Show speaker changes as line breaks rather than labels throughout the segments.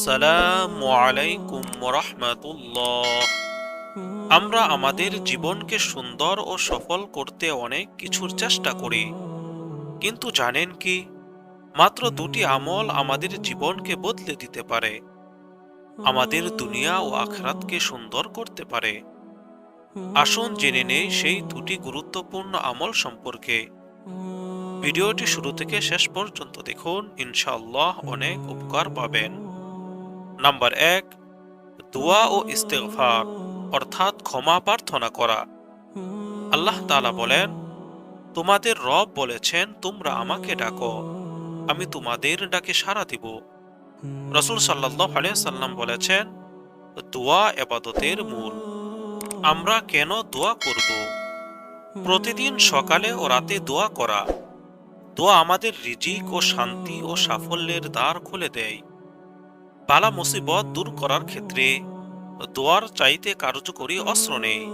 আসসালামু আলাইকুম রহমাতুল্লাহ আমরা আমাদের জীবনকে সুন্দর ও সফল করতে অনেক কিছুর চেষ্টা করি। কিন্তু জানেন কি? মাত্র দুটি আমল আমাদের জীবনকে বদলে দিতে পারে। আমাদের দুনিয়া ও আখরাতকে সুন্দর করতে পারে। আসুন জেনে নেই সেই দুটি গুরুত্বপূর্ণ আমল সম্পর্কে। ভিডিওটি শুরু থেকে শেষ পর্যন্ত দেখুন, ইনশাআল্লাহ অনেক উপকার পাবেন। নাম্বার এক, দোয়া ও ইস্তেগফার, অর্থাৎ ক্ষমা প্রার্থনা করা। আল্লাহ তালা বলেন, তোমাদের রব বলেছেন, তোমরা আমাকে ডাকো, আমি তোমাদের ডাকে সাড়া দিব। রসুল সাল্লাহ সাল্লাম বলেছেন, দোয়া এবাদতের মূল। আমরা কেন দোয়া করব? প্রতিদিন সকালে ও রাতে দোয়া করা। দোয়া আমাদের রিজিক ও শান্তি ও সাফল্যের দ্বার খুলে দেয়। বালা মুসিবত দূর করার ক্ষেত্রে দোয়ার চাইতে কার্যকরী অস্ত্র নেই।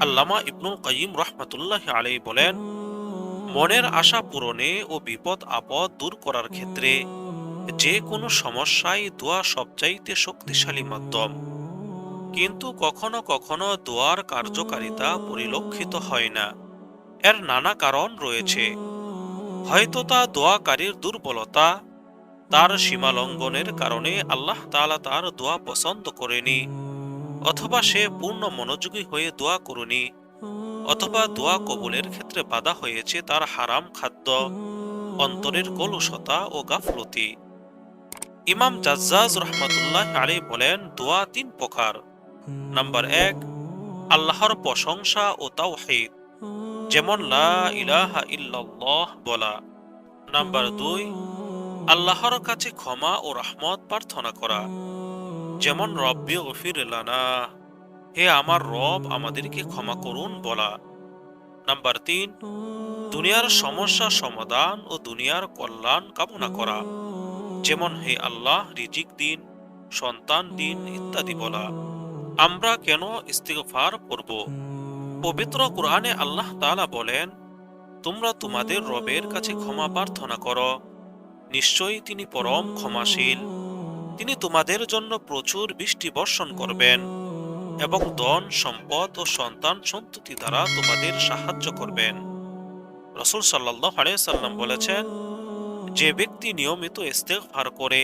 আল্লামা ইবনুল কাইম রহমতুল্লাহ আলাই বলেন, মনের আশা পূরণে ও বিপদ আপদ দূর করার ক্ষেত্রে যে কোনো সমস্যায় দোয়া সবচাইতে শক্তিশালী মাধ্যম। কিন্তু কখনো কখনো দোয়ার কার্যকারিতা পরিলক্ষিত হয় না। এর নানা কারণ রয়েছে। হয়তো তা দোয়াকারীর দুর্বলতা তার সীমালঙ্ঘনের কারণে আল্লাহ তালা তার দোয়া পছন্দ করেনি, অথবা সে পূর্ণ মনোযোগী হয়ে দোয়া করুনি, অথবা দোয়া কবুলের ক্ষেত্রে বাধা হয়েছে তার হারাম খাদ্য, অন্তরের কলুষতা ও গাফলতি। ইমাম জাজ্জাজ রহমতুল্লাহ আলী বলেন, দোয়া তিন প্রকার। নাম্বার এক, আল্লাহর প্রশংসা ও তাওহীদ, যেমন লা ইলাহা ইল্লাল্লাহ বলা। নাম্বার দুই আল্লাহর কাছে ক্ষমা ও রহমত প্রার্থনা করা। যেমন, রব্বি গফির লানা। হে আমার রব, আমাদেরকে ক্ষমা করুন বলা। নাম্বার তিন, দুনিয়ার সমস্যা সমাধান ও দুনিয়ার কল্যাণ কামনা করা। যেমন, হে আল্লাহ, রিজিক দিন, সন্তান দিন, ইত্যাদি বলা। আমরা কেন ইস্তিগফার করব? পবিত্র কোরআনে আল্লাহ তালা বলেন, তোমরা তোমাদের রবের কাছে ক্ষমা প্রার্থনা করো। নিশ্চয়ই তিনি পরম ক্ষমাশীল। তিনি তোমাদের জন্য প্রচুর বৃষ্টি বর্ষণ করবেন এবং ধন, সম্পদ ও সন্তান সন্ততি দ্বারা তোমাদের সাহায্য করবেন। রসুল সাল্লাম বলেছেন, যে ব্যক্তি নিয়মিত ইস্তেগফার করে,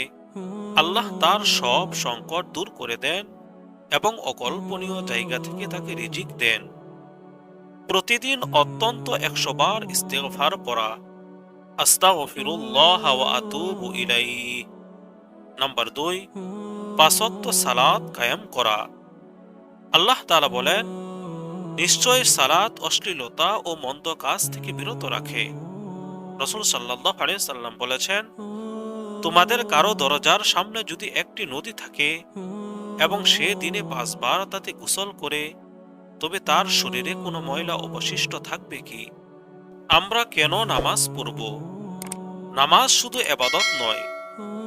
আল্লাহ তার সব সংকট দূর করে দেন এবং অকল্পনীয় জায়গা থেকে তাকে রিজিক দেন। প্রতিদিন অত্যন্ত একশো বার ইস্তেগফার পড়া আস্তাগফিরুল্লাহ ওয়া আতুবু ইলাইহি। নাম্বার দুই, পাঁচত্ব সালাত কায়েম করা। আল্লাহ তাআলা বলেন নিশ্চয় সালাত অশ্লীলতা ও মন্দ কাজ থেকে বিরত রাখে। রসুল সাল্লাহ সাল্লাম বলেছেন, তোমাদের কারও দরজার সামনে যদি একটি নদী থাকে এবং সে দিনে পাঁচবার তাতে গোসল করে, তবে তার শরীরে কোনো ময়লা অবশিষ্ট থাকবে কি? আমরা কেন নামাজ পড়ব? নামাজ শুধু এবাদত নয়,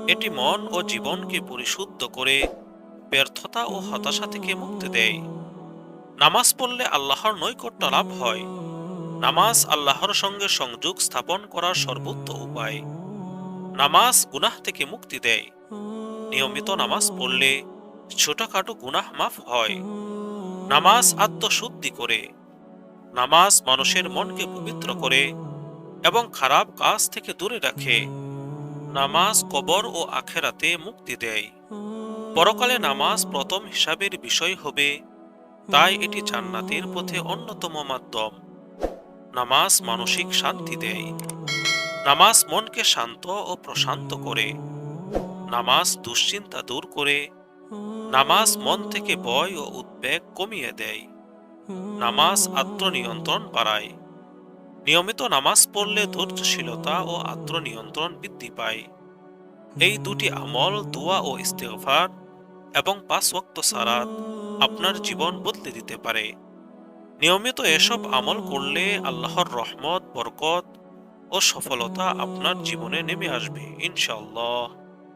এটি মন ও জীবনকে পরিশুদ্ধ করে, ব্যর্থতা ও হতাশা থেকে মুক্তি দেয়। নামাজ পড়লে আল্লাহর নৈকট্য লাভ হয়। নামাজ আল্লাহর সঙ্গে সংযোগ স্থাপন করার সর্বোত্ত উপায়। নামাজ গুনাহ থেকে মুক্তি দেয়। নিয়মিত নামাজ পড়লে ছোটখাটো গুনাহ মাফ হয়। নামাজ আত্মশুদ্ধি করে। নামাজ মানুষের মনকে পবিত্র করে। এবং খারাপ কাজ থেকে দূরে রাখে। নামাজ কবর ও আখেরাতে মুক্তি দেয়। পরকালে নামাজ প্রথম হিসাবের বিষয় হবে। তাই এটি জান্নাতের পথে অন্যতম মাধ্যম। নামাজ মানসিক শান্তি দেয়। নামাজ মনকে শান্ত ও প্রশান্ত করে। নামাজ দুশ্চিন্তা দূর করে। নামাজ মন থেকে ভয় ও উদ্বেগ কমিয়ে দেয়। নামাজ আত্মনিয়ন্ত্রণ বাড়ায়। নিয়মিত নামাজ পড়লে ধৈর্যশীলতা ও আত্মনিয়ন্ত্রণ বৃদ্ধি পায়। এই দুটি আমল দোয়া ও ইস্তেগফার এবং পাঁচ ওয়াক্ত সালাত আপনার জীবন বদলে দিতে পারে। নিয়মিত এসব আমল করলে আল্লাহর রহমত, বরকত ও সফলতা আপনার জীবনে নেমে আসবে, ইনশাআল্লাহ।